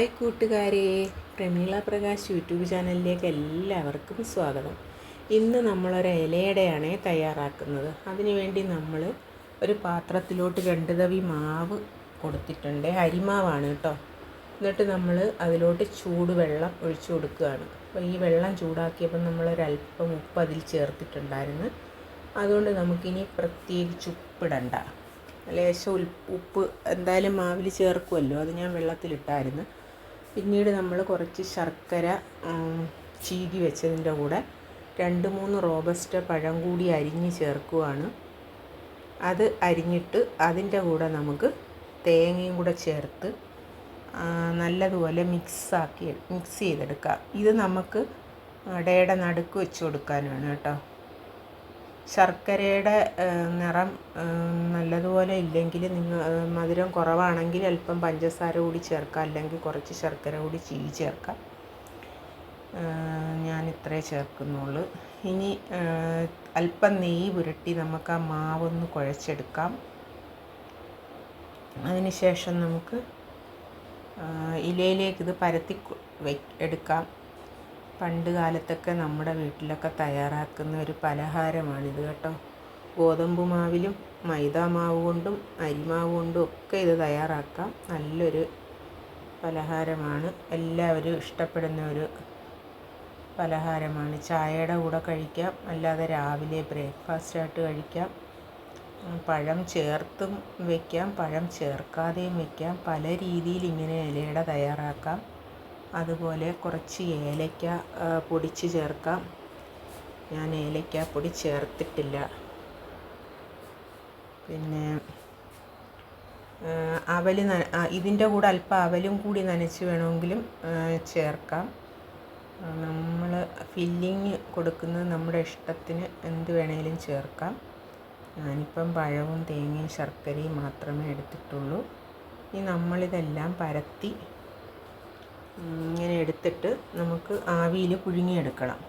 Hi കൂട്ടുകാരെ. Prameela Prakash YouTube ചാനലിലേക്ക് എല്ലാവർക്കും സ്വാഗതം. ഇന്ന് നമ്മളൊരു ഇലയുടെയാണ് തയ്യാറാക്കുന്നത്. അതിനുവേണ്ടി നമ്മൾ ഒരു പാത്രത്തിലോട്ട് രണ്ട് തവി മാവ് കൊടുത്തിട്ടുണ്ട്. അരിമാവാണ് കേട്ടോ. എന്നിട്ട് നമ്മൾ അതിലോട്ട് ചൂടുവെള്ളം ഒഴിച്ചു കൊടുക്കുകയാണ്. അപ്പോൾ ഈ വെള്ളം ചൂടാക്കിയപ്പോൾ നമ്മളൊരല്പം ഉപ്പ് അതിൽ ചേർത്തിട്ടുണ്ടായിരുന്നു. അതുകൊണ്ട് നമുക്കിനി പ്രത്യേകിച്ച് ഉപ്പിടണ്ട. ലേശം ഉപ്പ് എന്തായാലും മാവിൽ ചേർക്കുമല്ലോ അത് ഞാൻ വെള്ളത്തിലിട്ടായിരുന്നു. പിന്നീട് നമ്മൾ കുറച്ച് ശർക്കര ചീകി വെച്ചതിന്റെ കൂടെ രണ്ട് മൂന്ന് റോബസ്റ്റ പഴം കൂടി അരിഞ്ഞ് ചേർക്കുവാണ്. അത് അരിഞ്ഞിട്ട് അതിന്റെ കൂടെ നമുക്ക് തേങ്ങയും കൂടെ ചേർത്ത് നല്ലതുപോലെ മിക്സാക്കി മിക്സ് ചെയ്തെടുക്കുക ഇത് നമുക്ക് അടയുടെ നടുക്ക് വെച്ച് കൊടുക്കാനാണ് കേട്ടോ. ശർക്കരയുടെ നിറം നല്ലതുപോലെ ഇല്ലെങ്കിൽ നിങ്ങൾ മധുരം കുറവാണെങ്കിൽ അല്പം പഞ്ചസാര കൂടി ചേർക്കാം അല്ലെങ്കിൽ കുറച്ച് ശർക്കര കൂടി ചീവി ചേർക്കാം ഞാൻ ഇത്രേ ചേർക്കുന്നുള്ളൂ. ഇനി അല്പം നെയ്യ് പുരട്ടി നമുക്ക് ആ മാവൊന്ന് കുഴച്ചെടുക്കാം. അതിനുശേഷം നമുക്ക് ഇലയിലേക്ക് ഇത് പരത്തി എടുക്കാം. പണ്ട് കാലത്തൊക്കെ നമ്മുടെ വീട്ടിലൊക്കെ തയ്യാറാക്കുന്ന ഒരു പലഹാരമാണിത് കേട്ടോ. ഗോതമ്പ് മാവിലും മൈദ മാവ് കൊണ്ടും അരിമാവ് കൊണ്ടും ഒക്കെ ഇത് തയ്യാറാക്കാം. നല്ലൊരു പലഹാരമാണ്. എല്ലാവരും ഇഷ്ടപ്പെടുന്ന ഒരു പലഹാരമാണ്. ചായയുടെ കൂടെ കഴിക്കാം. അല്ലാതെ രാവിലെ ബ്രേക്ക്ഫാസ്റ്റ് ആയിട്ട് കഴിക്കാം. പഴം ചേർത്തും വയ്ക്കാം പഴം ചേർക്കാതെയും വയ്ക്കാം പല രീതിയിൽ ഇങ്ങനെ ഇലയുടെ തയ്യാറാക്കാം. അതുപോലെ കുറച്ച് ഏലക്ക പൊടിച്ച് ചേർക്കാം. ഞാൻ ഏലക്ക പൊടി ചേർത്തിട്ടില്ല. പിന്നെ അവൽ ഇതിന്റെ കൂടെ അല്പം അവലും കൂടി നനച്ച് വേണമെങ്കിലും ചേർക്കാം. നമ്മൾ ഫില്ലിങ് കൊടുക്കുന്നത് നമ്മുടെ ഇഷ്ടത്തിന് എന്ത് വേണേലും ചേർക്കാം. ഞാനിപ്പം പഴവും തേങ്ങയും ശർക്കരയും മാത്രമേ എടുത്തിട്ടുള്ളൂ. ഇനി നമ്മളിതെല്ലാം പരത്തി ഇങ്ങനെ എടുത്തിട്ട് നമുക്ക് ആവിയിൽ പുഴുങ്ങിയെടുക്കണം.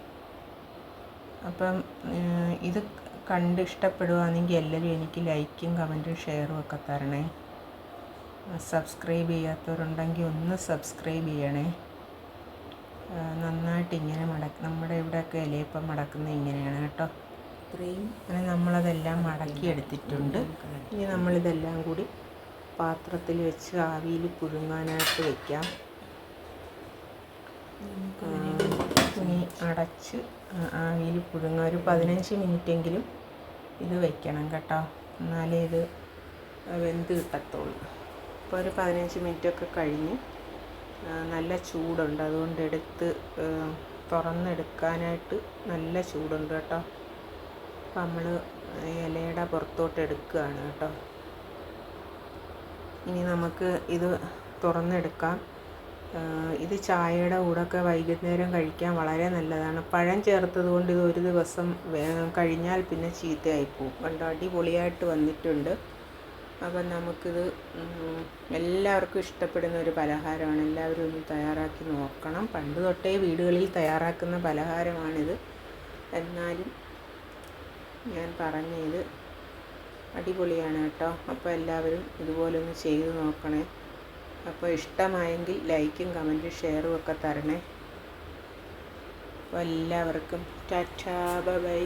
അപ്പം ഇത് കണ്ട് ഇഷ്ടപ്പെടുകയാണെങ്കിൽ എല്ലാവരും എനിക്ക് ലൈക്കും കമന്റും ഷെയറും ഒക്കെ തരണേ. സബ്സ്ക്രൈബ് ചെയ്യാത്തവരുണ്ടെങ്കിൽ ഒന്ന് സബ്സ്ക്രൈബ് ചെയ്യണേ. നന്നായിട്ട് ഇങ്ങനെ മടക്ക നമ്മുടെ ഇവിടെയൊക്കെ ഇലയപ്പം മടക്കുന്നത് ഇങ്ങനെയാണ് കേട്ടോ. ഇത്രയും അങ്ങനെ നമ്മളതെല്ലാം മടക്കി എടുത്തിട്ടുണ്ട്. ഇനി നമ്മളിതെല്ലാം കൂടി പാത്രത്തിൽ വെച്ച് ആവിയിൽ പുഴുങ്ങാനായിട്ട് വയ്ക്കാം ഇനി അടച്ച് ആവിയിൽ പുഴുങ്ങുക ഒരു പതിനഞ്ച് മിനിറ്റെങ്കിലും ഇത് വയ്ക്കണം കേട്ടോ. എന്നാലേ ഇത് വെന്ത് കിട്ടത്തുള്ളൂ. അപ്പോൾ ഒരു പതിനഞ്ച് മിനിറ്റൊക്കെ കഴിഞ്ഞ് നല്ല ചൂടുണ്ട്. അതുകൊണ്ട് എടുത്ത് തുറന്നെടുക്കാനായിട്ട് നല്ല ചൂടുണ്ട് കേട്ടോ. അപ്പം നമ്മൾ ഇലയുടെ പുറത്തോട്ട് എടുക്കുകയാണ് കേട്ടോ. ഇനി നമുക്ക് ഇത് തുറന്നെടുക്കാം. ഇത് ചായയുടെ കൂടെയൊക്കെ വൈകുന്നേരം കഴിക്കാൻ വളരെ നല്ലതാണ്. പഴം ചേർത്തത് കൊണ്ട് ഇത് ഒരു ദിവസം കഴിഞ്ഞാൽ പിന്നെ ചീത്തയായി പോകും കണ്ടോ? അടിപൊളിയായിട്ട് വന്നിട്ടുണ്ട്. അപ്പം നമുക്കിത് എല്ലാവർക്കും ഇഷ്ടപ്പെടുന്ന ഒരു പലഹാരമാണ്. എല്ലാവരും ഒന്ന് തയ്യാറാക്കി നോക്കണം. പണ്ട് തൊട്ടേ വീടുകളിൽ തയ്യാറാക്കുന്ന പലഹാരമാണിത്. എന്നാലും ഞാൻ പറഞ്ഞത് അടിപൊളിയാണ് കേട്ടോ. അപ്പോൾ എല്ലാവരും ഇതുപോലെ ഒന്ന് ചെയ്ത് നോക്കണേ. അപ്പോൾ ഇഷ്ടമായെങ്കിൽ ലൈക്കും കമന്റും ഷെയറും ഒക്കെ തരണേ. അപ്പോൾ എല്ലാവർക്കും ടാറ്റാ ബൈ.